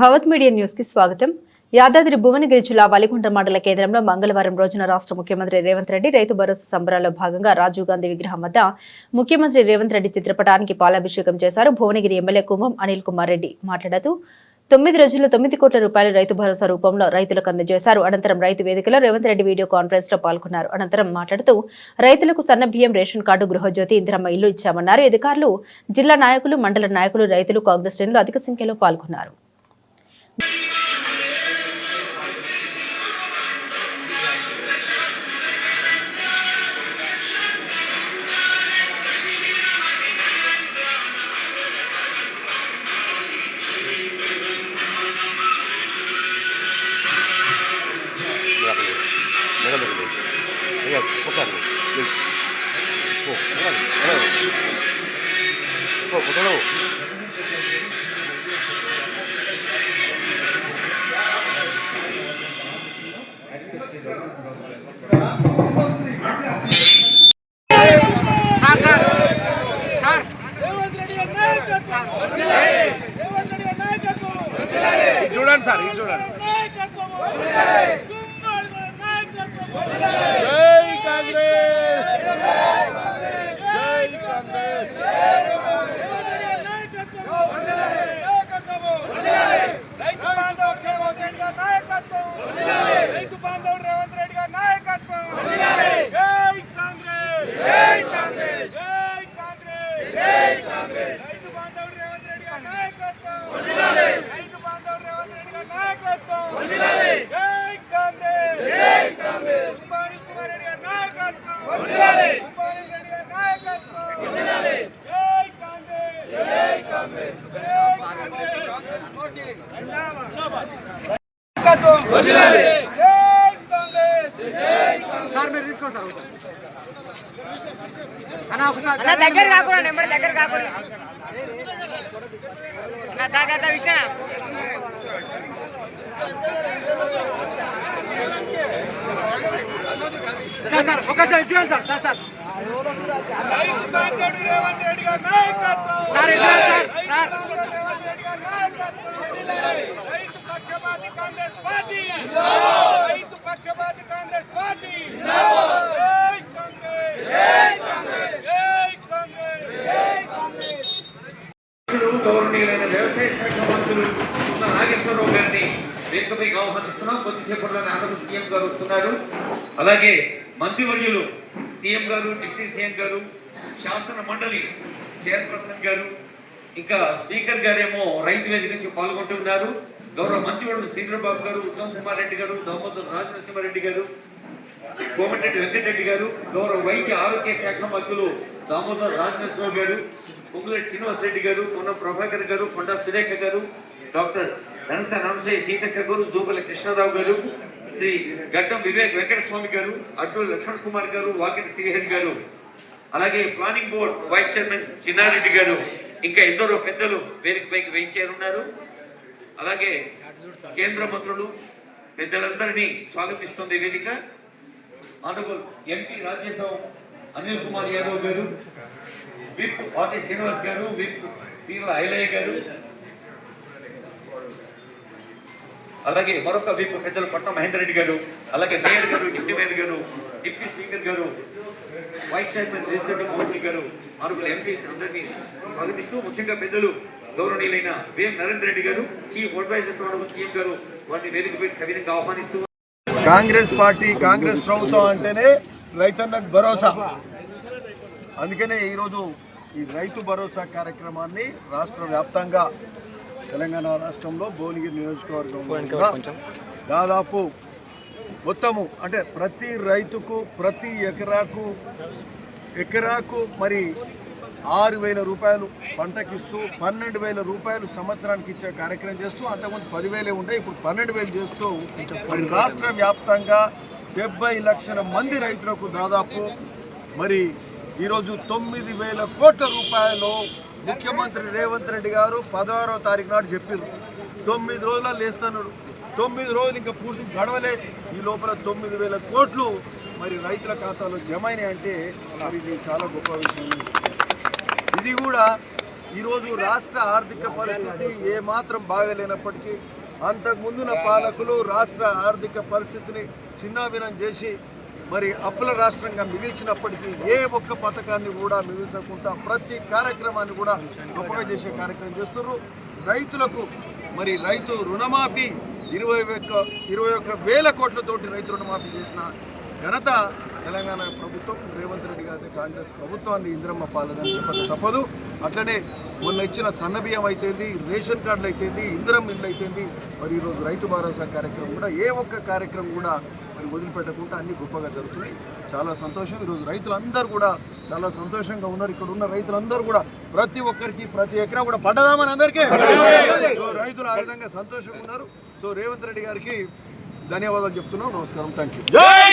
భవత్ media న్యూస్కి స్వాగతం. యాదాద్రి భువనగిరి జిల్లా వలిగుంట మండల కేంద్రంలో మంగళవారం రోజున రాష్ట్ర ముఖ్యమంత్రి రేవంత్ రెడ్డి రైతు భరోసా సంబరాల్లో భాగంగా రాజీవ్ గాంధీ విగ్రహం వద్ద ముఖ్యమంత్రి రేవంత్ రెడ్డి చిత్రపటానికి పాలాభిషేకం చేశారు భువనగిరి ఎమ్మెల్యే కుంభం అనిల్ కుమార్ రెడ్డి మాట్లాడుతూ తొమ్మిది రోజుల్లో తొమ్మిది కోట్ల రూపాయలు రైతు భరోసా రూపంలో రైతులకు అందజేశారు. అనంతరం రైతు వేదికలో రేవంత్ రెడ్డి వీడియో కాన్ఫరెన్స్లో పాల్గొన్నారు. అనంతరం మాట్లాడుతూ రైతులకు సన్న బియ్యం రేషన్ కార్డు గృహజ్యోతి ఇందిరమ్మ ఇల్లు ఇచ్చామన్నారు. అధికారులు జిల్లా నాయకులు మండల నాయకులు రైతులు కాంగ్రెస్ శ్రేణులు అధిక సంఖ్యలో పాల్గొన్నారు. Gracias. చూడండి సార్ ఇది చూడండి. జై కాంగ్రెస్ జై కాంగ్రెస్ రైతు బాంధవ్ రేవంత్ రెడ్డి గారి నాయకత్వం రైతు బాంధవ్ రేవంత్ రెడ్డి గారి నాయకత్వం జై కాంగ్రెస్ జై కాంగ్రెస్ జై కాంగ్రెస్ జై కాంగ్రెస్ రైతు బాంధవ్ రేవంత్ రెడ్డి గారి నాయకత్వం రైతు బాంధవ్ రేవంత్ రెడ్డి గారి నాయకత్వం జై కాంగ్రెస్ జై కాంగ్రెస్ కుమారి కుమార్ రెడ్డి గారి నాయకత్వం కుమారి రెడ్డి గారి నాయకత్వం జై కాంగ్రెస్ జై కాంగ్రెస్ జై కాంగ్రెస్ జై కాంగ్రెస్ సార్ మీరు తీసుకోండి సార్. అన్న ఒకసారి దగ్గర కాకుండా నెంబర్ దగ్గర కాకుండా నా దాదా విష్ణా సార్ సార్ ఒకసారి చూడండి sir sir. Sir sir sir sir. రైతు పక్షపాతి కాంగ్రెస్ పార్టీ రైతు పక్షపాతి కాంగ్రెస్ పార్టీ జై గౌరవనీయులైన వ్యవసాయ శాఖ మంత్రులు ఉన్న నాగేశ్వరరావు గారిని వేదికపైకి ఆహ్వానిస్తున్నాం కొద్దిసేపట్లోనే ఆంధ్రప్రదేశ్ సీఎం గారు వస్తున్నారు అలాగే మంత్రివర్యులు సీఎం గారు డిప్యూటీ సీఎం గారు శాసన మండలి చైర్పర్సన్ గారు ఇంకా స్పీకర్ గారేమో రైతు వేదిక నుంచి పాల్గొంటున్నారు. గౌరవ మంత్రివర్యులు శ్రీధరబాబు గారు ఉత్తమ్ కుమార్ రెడ్డి గారు దామోదర్ రాజనరసింహారెడ్డి గారు కోమటిరెడ్డి వెంకటరెడ్డి గారు గౌరవ వైద్య ఆరోగ్య శాఖ మంత్రులు దామోదర్ రాజనరసింహ గారు పొంగులెట్టి శ్రీనివాస్ రెడ్డి గారు పొన్నం ప్రభాకర్ గారు కొండా సురేఖ గారు డాక్టర్ ధనస నమసే సీతక్క గారు దూపల కృష్ణారావు గారు శ్రీ గడ్డం వివేక్ వెంకటస్వామి గారు అడ్డు లక్ష్మణ్ కుమార్ గారు వాకిటి శ్రీహరి గారు. అలాగే planning board vice chairman Chinnareddy garu. ఇంకా ఎందరో పెద్దలు వేదికపైకి వేయించేరున్నారు అలాగే కేంద్ర మంత్రులు పెద్దలందరినీ స్వాగతిస్తుంది వేదిక. Honourable MP Rajya Sabha Anil Kumar Yadav garu whip RT Srinivas గారు విప్ పీర్ల ఐలయ్య గారు. అలాగే మరొక విప్ పెద్దలు పట్నం మహేందర్ రెడ్డి గారు అలాగే mayor garu deputy mayor garu deputy speaker garu vice chairman legislative council garu మరొకరు ఎంపీస్ అందరినీ స్వాగతిస్తూ ముఖ్యంగా పెద్దలు గౌరవనీయులైన వేం నరేంద్ర రెడ్డి గారు చీఫ్ అడ్వైజర్ సీఎం గారు వారిని వేదికపై సవిధంగా ఆహ్వానిస్తూ కాంగ్రెస్ పార్టీ కాంగ్రెస్ ప్రభుత్వం అంటేనే రైతన్నకు భరోసా. అందుకనే ఈరోజు ఈ రైతు భరోసా కార్యక్రమాన్ని రాష్ట్ర వ్యాప్తంగా తెలంగాణ రాష్ట్రంలో భువనగిరి నియోజకవర్గంలో కూడా దాదాపు మొత్తము అంటే ప్రతి రైతుకు ప్రతి ఎకరాకు ఎకరాకు మరి ఆరు వేల రూపాయలు పంటకిస్తూ పన్నెండు వేల రూపాయలు సంవత్సరానికి ఇచ్చే కార్యక్రమం చేస్తూ అంతకుముందు పదివేలే ఉండే ఇప్పుడు పన్నెండు వేలు చేస్తూ మరి రాష్ట్ర వ్యాప్తంగా డెబ్బై లక్షల మంది రైతులకు దాదాపు మరి ఈరోజు తొమ్మిది వేల కోట్ల రూపాయలు ముఖ్యమంత్రి రేవంత్ రెడ్డి గారు పదహారవ తారీఖు నాడు చెప్పారు తొమ్మిది రోజుల లేస్తున్నాడు తొమ్మిది రోజులు ఇంకా పూర్తి గడవలే. ఈ లోపల తొమ్మిది వేల కోట్లు మరి రైతుల ఖాతాలో జమ అయినాయంటే మరి ఇది చాలా గొప్ప విషయం. ఇది కూడా ఈరోజు రాష్ట్ర ఆర్థిక పరిస్థితి ఏమాత్రం బాగలేనప్పటికీ అంతకుముందున పాలకులు రాష్ట్ర ఆర్థిక పరిస్థితిని చిన్నాభినం చేసి మరి అప్పుల రాష్ట్రంగా మిగిల్చినప్పటికీ ఏ ఒక్క పథకాన్ని కూడా మిగిల్చకుండా ప్రతి కార్యక్రమాన్ని కూడా గొప్పగా చేసే కార్యక్రమం చేస్తున్నారు. రైతులకు మరి రైతు రుణమాఫీ ఇరవై ఒక్క ఇరవై ఒక్క వేల కోట్లతోటి రైతు రుణమాఫీ చేసిన ఘనత తెలంగాణ ప్రభుత్వం. రేవంత్ రెడ్డి గారి కాంగ్రెస్ ప్రభుత్వాన్ని ఇంద్రమ్మ పాలన అని చెప్పక తప్పదు. అట్లనే మొన్న ఇచ్చిన సన్నబియ్యం అయితేంది రేషన్ కార్డులు అయితేంది ఇంద్రం ఇల్లు అయితేంది మరి ఈరోజు రైతు భరోసా కార్యక్రమం కూడా ఏ ఒక్క కార్యక్రమం కూడా వదిలిపెట్టకుండా అన్ని గొప్పగా జరుగుతున్నాయి. చాలా సంతోషం. ఈరోజు రైతులందరూ కూడా చాలా సంతోషంగా ఉన్నారు. ఇక్కడ ఉన్న రైతులందరూ కూడా ప్రతి ఒక్కరికి ప్రతి ఎకరా కూడా పడ్డదామని అందరికీ రైతులు ఆ విధంగా సంతోషంగా ఉన్నారు. సో రేవంత్ రెడ్డి గారికి ధన్యవాదాలు చెప్తున్నాం. నమస్కారం. Thank you